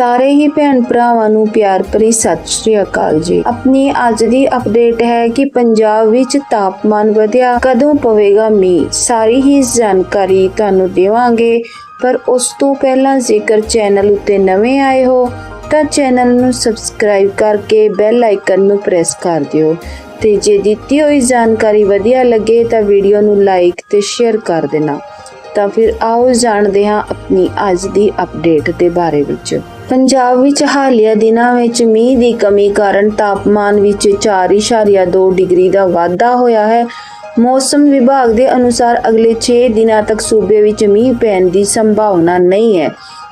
ਸਾਰੇ ਹੀ ਭੈਣ ਭਰਾਵਾਂ ਨੂੰ ਪਿਆਰ ਭਰੀ ਸਤਿ ਸ਼੍ਰੀ ਅਕਾਲ ਜੀ। ਆਪਣੀ ਅੱਜ ਦੀ ਅਪਡੇਟ ਹੈ ਕਿ ਪੰਜਾਬ ਵਿੱਚ ਤਾਪਮਾਨ ਵਧਿਆ, ਕਦੋਂ ਪਵੇਗਾ ਮੀਂਹ? ਸਾਰੀ ਹੀ ਜਾਣਕਾਰੀ ਤੁਹਾਨੂੰ ਦੇਵਾਂਗੇ। ਪਰ ਉਸ ਤੋਂ ਪਹਿਲਾਂ ਜੇਕਰ ਚੈਨਲ ਉੱਤੇ ਨਵੇਂ ਆਏ ਹੋ, ਤਾਂ ਚੈਨਲ ਨੂੰ ਸਬਸਕ੍ਰਾਈਬ ਕਰਕੇ ਬੈਲ ਆਈਕਨ ਨੂੰ ਪ੍ਰੈਸ ਕਰ ਦਿਓ। ਤੇ ਜੇ ਦਿੱਤੀ ਹੋਈ ਜਾਣਕਾਰੀ ਵਧੀਆ ਲੱਗੇ, ਤਾਂ ਵੀਡੀਓ ਨੂੰ ਲਾਈਕ ਤੇ ਸ਼ੇਅਰ ਕਰ ਦੇਣਾ। ਤਾਂ ਫਿਰ ਆਓ ਜਾਣਦੇ ਹਾਂ ਆਪਣੀ ਅੱਜ ਦੀ ਅਪਡੇਟ ਦੇ ਬਾਰੇ ਵਿੱਚ। ਪੰਜਾਬ ਵਿੱਚ ਹਾਲੀਆ ਦਿਨਾਂ ਵਿੱਚ ਮੀਂਹ ਦੀ ਕਮੀ ਕਾਰਨ ਤਾਪਮਾਨ ਵਿੱਚ 4.2 ਡਿਗਰੀ ਦਾ ਵਾਧਾ ਹੋਇਆ ਹੈ। ਮੌਸਮ ਵਿਭਾਗ ਦੇ ਅਨੁਸਾਰ ਅਗਲੇ 6 ਦਿਨਾਂ ਤੱਕ ਸੂਬੇ ਵਿੱਚ ਮੀਂਹ ਪੈਣ ਦੀ ਸੰਭਾਵਨਾ ਨਹੀਂ ਹੈ।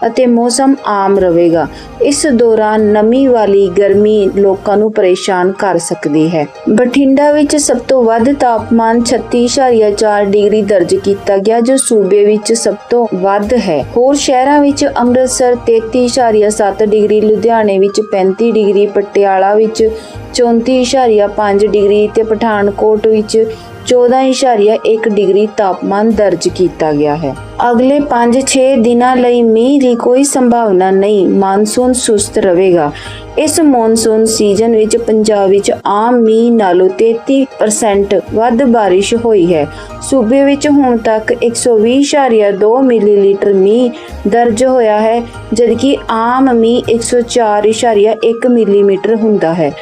ਅਤੇ ਮੌਸਮ ਆਮ ਰਹੇਗਾ। ਇਸ ਦੌਰਾਨ ਨਮੀ ਵਾਲੀ ਗਰਮੀ ਲੋਕਾਂ ਨੂੰ ਪਰੇਸ਼ਾਨ ਕਰ ਸਕਦੀ ਹੈ। ਬਠਿੰਡਾ ਵਿੱਚ ਸਭ ਤੋਂ ਵੱਧ ਤਾਪਮਾਨ 36.4 ਡਿਗਰੀ ਦਰਜ ਕੀਤਾ ਗਿਆ, ਜੋ ਸੂਬੇ ਵਿੱਚ ਸਭ ਤੋਂ ਵੱਧ ਹੈ। ਹੋਰ ਸ਼ਹਿਰਾਂ ਵਿੱਚ ਅੰਮ੍ਰਿਤਸਰ 33.7 ਡਿਗਰੀ, ਲੁਧਿਆਣੇ ਵਿੱਚ 35 ਡਿਗਰੀ, ਪਟਿਆਲਾ ਵਿੱਚ 34.5 ਡਿਗਰੀ ਤੇ ਪਠਾਨਕੋਟ ਵਿੱਚ 14.1 ਡਿਗਰੀ ਤਾਪਮਾਨ ਦਰਜ ਕੀਤਾ ਗਿਆ ਹੈ। ਅਗਲੇ 5-6 ਦਿਨਾਂ ਲਈ ਮੀਂਹ ਦੀ ਕੋਈ ਸੰਭਾਵਨਾ ਨਹੀਂ। ਮਾਨਸੂਨ ਸੁਸਤ ਰਹੇਗਾ। ਇਸ ਮੌਨਸੂਨ ਸੀਜ਼ਨ ਵਿੱਚ ਪੰਜਾਬ ਵਿੱਚ ਆਮ ਮੀਂਹ ਨਾਲੋਂ 33% ਵੱਧ ਬਾਰਿਸ਼ ਹੋਈ ਹੈ। ਸੂਬੇ ਵਿੱਚ ਹੁਣ ਤੱਕ 120.2 ਮਿਲੀਲੀਟਰ ਮੀਂਹ ਦਰਜ ਹੋਇਆ ਹੈ, ਜਦਕਿ ਆਮ ਮੀਂਹ 104.1 ਮਿਲੀਮੀਟਰ ਹੁੰਦਾ ਹੈ।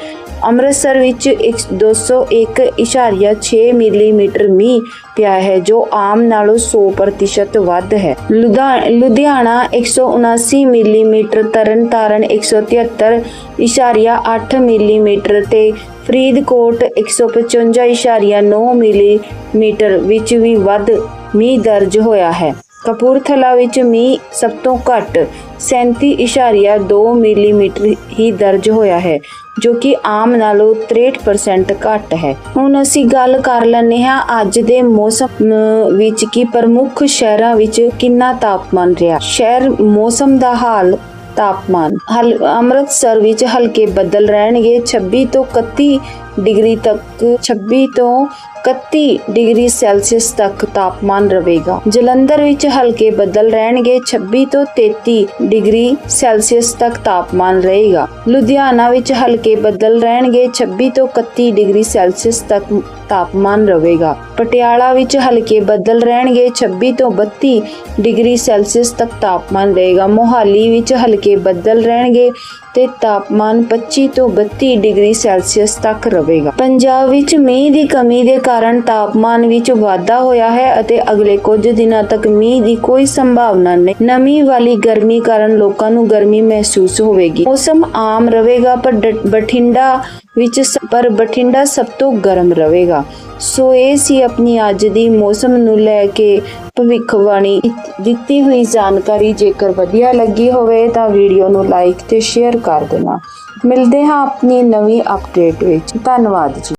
ਅੰਮ੍ਰਿਤਸਰ ਵਿੱਚ 201.6 ਮਿਲੀਮੀਟਰ ਮੀਂਹ ਪਿਆ ਹੈ, ਜੋ ਆਮ ਨਾਲੋਂ 100% ਵੱਧ ਹੈ। ਲੁਧਾ- ਲੁਧਿਆਣਾ 179 ਮਿਲੀਮੀਟਰ, ਤਰਨਤਾਰਨ 173.8 ਮਿਲੀਮੀਟਰ ਤੇ ਫਰੀਦਕੋਟ 155.9 ਮਿਲੀਮੀਟਰ ਵਿੱਚ ਵੀ ਵੱਧ ਮੀਂਹ ਦਰਜ ਹੋਇਆ ਹੈ। ਕਪੂਰਥਲਾ ਵਿੱਚ ਮੀਂਹ ਸਭ ਤੋਂ ਘੱਟ 37.2 ਮਿਲੀਮੀਟਰ ਹੀ ਦਰਜ ਹੋਇਆ ਹੈ, ਜੋ ਕਿ ਆਮ ਨਾਲੋਂ 63% ਘੱਟ ਹੈ। ਹੁਣ ਅਸੀਂ ਗੱਲ ਕਰ ਲੈਂਦੇ ਹਾਂ ਅੱਜ ਦੇ ਮੌਸਮ ਵਿੱਚ ਕੀ ਪ੍ਰਮੁੱਖ ਸ਼ਹਿਰਾਂ ਵਿੱਚ ਕਿੰਨਾ ਤਾਪਮਾਨ ਰਿਹਾ। ਸ਼ਹਿਰ ਮੌਸਮ ਦਾ ਹਾਲ ਤਾਪਮਾਨ, ਹਲ, ਅੰਮ੍ਰਿਤਸਰ ਵਿੱਚ ਹਲਕੇ ਬੱਦਲ ਰਹਿਣਗੇ। 26 ਤੋਂ 31 ਡਿਗਰੀ ਤੱਕ 26 ਤੋਂ 31 ਡਿਗਰੀ ਸੈਲਸੀਅਸ ਤੱਕ ਤਾਪਮਾਨ ਰਹੇਗਾ। ਜਲੰਧਰ ਵਿੱਚ ਹਲਕੇ ਬੱਦਲ ਰਹਿਣਗੇ। 26 ਤੋਂ 33 ਡਿਗਰੀ ਸੈਲਸੀਅਸ ਤੱਕ ਤਾਪਮਾਨ ਰਹੇਗਾ। ਲੁਧਿਆਣਾ ਵਿੱਚ ਹਲਕੇ ਬੱਦਲ ਰਹਿਣਗੇ। 26 ਤੋਂ 31 ਡਿਗਰੀ ਸੈਲਸੀਅਸ ਤੱਕ ਤਾਪਮਾਨ ਰਹੇਗਾ। ਪਟਿਆਲਾ ਵਿੱਚ ਹਲਕੇ ਬੱਦਲ ਰਹਿਣਗੇ। 26 ਤੋਂ 32 ਡਿਗਰੀ ਸੈਲਸੀਅਸ ਤੱਕ ਤਾਪਮਾਨ ਰਹੇਗਾ। ਮੋਹਾਲੀ ਵਿੱਚ ਹਲਕੇ ਬੱਦਲ ਰਹਿਣਗੇ ਤੇ ਤਾਪਮਾਨ 25 ਤੋਂ 32 ਡਿਗਰੀ ਸੈਲਸੀਅਸ ਤੱਕ ਰਹੇਗਾ। ਪੰਜਾਬ ਵਿੱਚ ਮੀਂਹ ਦੀ ਕਮੀ ਦੇ ਕਾਰਨ ਤਾਪਮਾਨ ਵਿੱਚ ਵਾਧਾ ਹੋਇਆ ਹੈ ਅਤੇ ਅਗਲੇ ਕੁਝ ਦਿਨਾਂ ਤੱਕ ਮੀਂਹ ਦੀ ਕੋਈ ਸੰਭਾਵਨਾ ਨਹੀਂ। ਨਮੀ ਵਾਲੀ ਗਰਮੀ ਕਾਰਨ ਲੋਕਾਂ ਨੂੰ ਗਰਮੀ ਮਹਿਸੂਸ ਹੋਵੇਗੀ। ਮੌਸਮ ਆਮ ਰਹੇਗਾ, ਪਰ ਬਠਿੰਡਾ ਵਿੱਚ ਸ- ਪਰ ਬਠਿੰਡਾ ਸਭ ਤੋਂ ਗਰਮ ਰਹੇਗਾ। ਸੋ ਇਹ ਸੀ ਆਪਣੀ ਅੱਜ ਦੀ ਮੌਸਮ ਨੂੰ ਲੈ ਕੇ ਭਵਿੱਖਬਾਣੀ। ਦਿੱਤੀ ਹੋਈ ਜਾਣਕਾਰੀ ਜੇਕਰ ਵਧੀਆ ਲੱਗੀ ਹੋਵੇ ਤਾਂ ਵੀਡੀਓ ਨੂੰ ਲਾਈਕ ਤੇ ਸ਼ੇਅਰ ਕਰ ਦੇਣਾ। ਮਿਲਦੇ ਹਾਂ ਆਪਣੀ ਨਵੀਂ ਅਪਡੇਟ ਵਿੱਚ। ਧੰਨਵਾਦ ਜੀ।